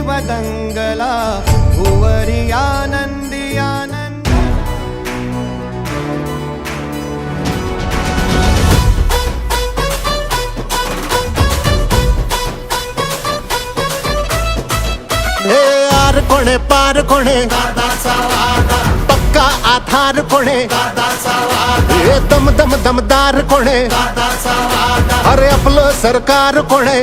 शिवदङ्गला भुवरि आनन्दि आनन्द हे आर कोणे पार कोणे पक्का आधार कोणे हे दम दम दमदार कोणे अरे आपलं सरकार कोणे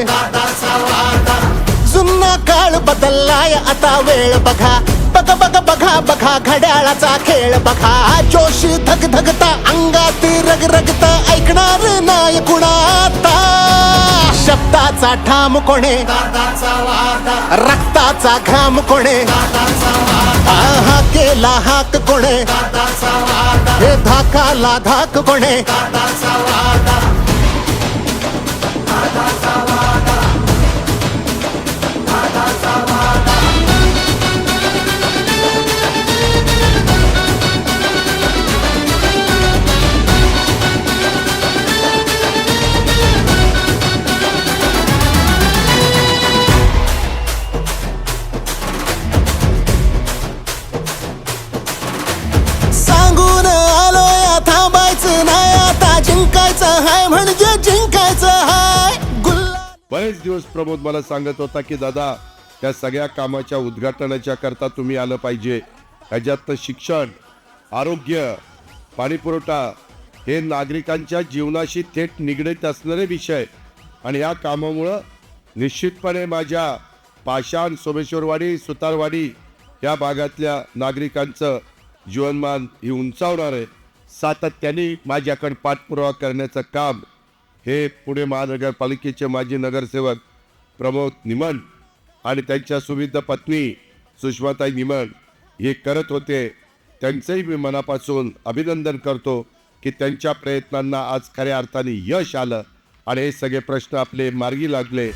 काय आता वेळ बघा? बघ बघ बघा बघा घड्याळाचा खेळ बघा. जोशी धग धगता अंगात रग रगता ऐकणार नाही कुणाता शब्दाचा ठाम कोणे रक्ताचा घाम कोणे. हा केला हाक कोणे. हे धाकाला धाक कोणे. बरेच दिवस प्रमोद मला सांगत होता की दादा त्या सगळ्या कामाच्या उद्घाटनाच्या करता तुम्ही आलं पाहिजे. ह्याच्यात शिक्षण आरोग्य पाणीपुरवठा हे नागरिकांच्या जीवनाशी थेट निगडीत असणारे विषय. आणि या कामामुळं निश्चितपणे माझ्या पाषाण सोमेश्वरवाडी सुतारवाडी या भागातल्या नागरिकांचं जीवनमान ही उंचावणार आहे. सातत्याने माझ्याकडे पाठपुरावा करण्याचं काम हे पुणे महानगरपालिकेचे माजी नगरसेवक प्रमोद निमन आणि त्यांच्या सुविध पत्नी सुषमाताई निमन हे करत होते. त्यांचंही मी मनापासून अभिनंदन करतो की त्यांच्या प्रयत्नांना आज खऱ्या अर्थाने यश आलं आणि हे सगळे प्रश्न आपले मार्गी लागले.